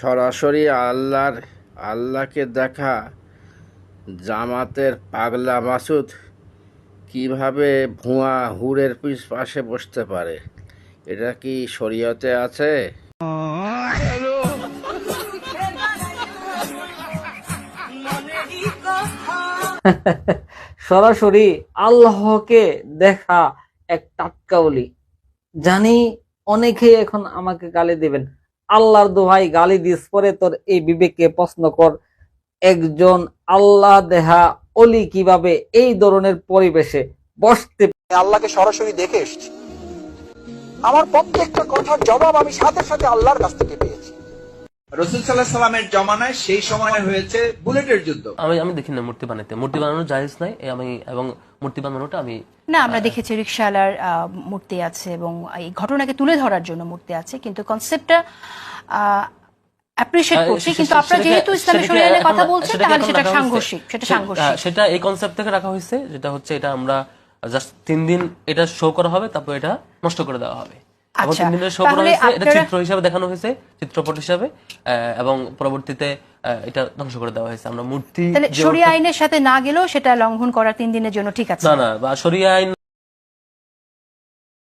সরাসরি আল্লাহর, আল্লাহকে দেখা জামাতের পাগলা মাসুদ কীভাবে ভুয়া হুরের পিছ পাশে বসতে পারে? এটা কি শরীয়তে আছে? সরাসরি আল্লাহকে দেখা এক টাটকা অলি জানি অনেকেই এখন আমাকে গালি দিবেন। আল্লাহর দোহাই গালি দিস, পরে তোর এই বিবেককে প্রশ্ন কর, একজন আল্লাহ দেহা অলি কীভাবে এই ধরনের পরিবেশে বসতে আল্লাহকে সরাসরি দেখে এসছি। আমার প্রত্যেকটা কথার জবাব আমি সাথে সাথে আল্লাহর কাছ থেকে পেয়েছি। রসুল সাল্লাহ সাল্লামের জমানায় সেই সময় হয়েছে বুলেটের যুদ্ধ। আমি আমি দেখি না মূর্তি বানাইতে। মূর্তি বানানো জায়েজ নাই আমি এবং মূর্তি বানানোটা আমি না আমরা দেখেছি রিক্সাওয়ালার মূর্তি আছে এবং এই ঘটনাকে তুলে ধরার জন্য মূর্তি আছে কিন্তু কনসেপ্টটা অ্যাপ্রিশিয়েট করছি কিন্তু আপনারা যেহেতু ইসলামী শরীয়তের কথা বলছেন তাহলে সেটা রাখা সাংঘর্ষিক সেটা সাংঘর্ষিক। সেটা এই কনসেপ্ট থেকে রাখা হয়েছে যেটা হচ্ছে এটা আমরা জাস্ট তিন দিন এটা শো করা হবে তারপর এটা নষ্ট করে দেওয়া হবে। এবং তিন দিনের শো করা হয়েছে এটা চিত্র হিসাবে দেখানো হয়েছে চিত্রপট হিসাবে আহ, এবং পরবর্তীতে আহ, এটা ধ্বংস করে দেওয়া হয়েছে। আমরা মূর্তি শরিয়া আইনের সাথে না গেলেও সেটা লঙ্ঘন করা তিন দিনের জন্য ঠিক আছে। না না বা শরিয়া আইন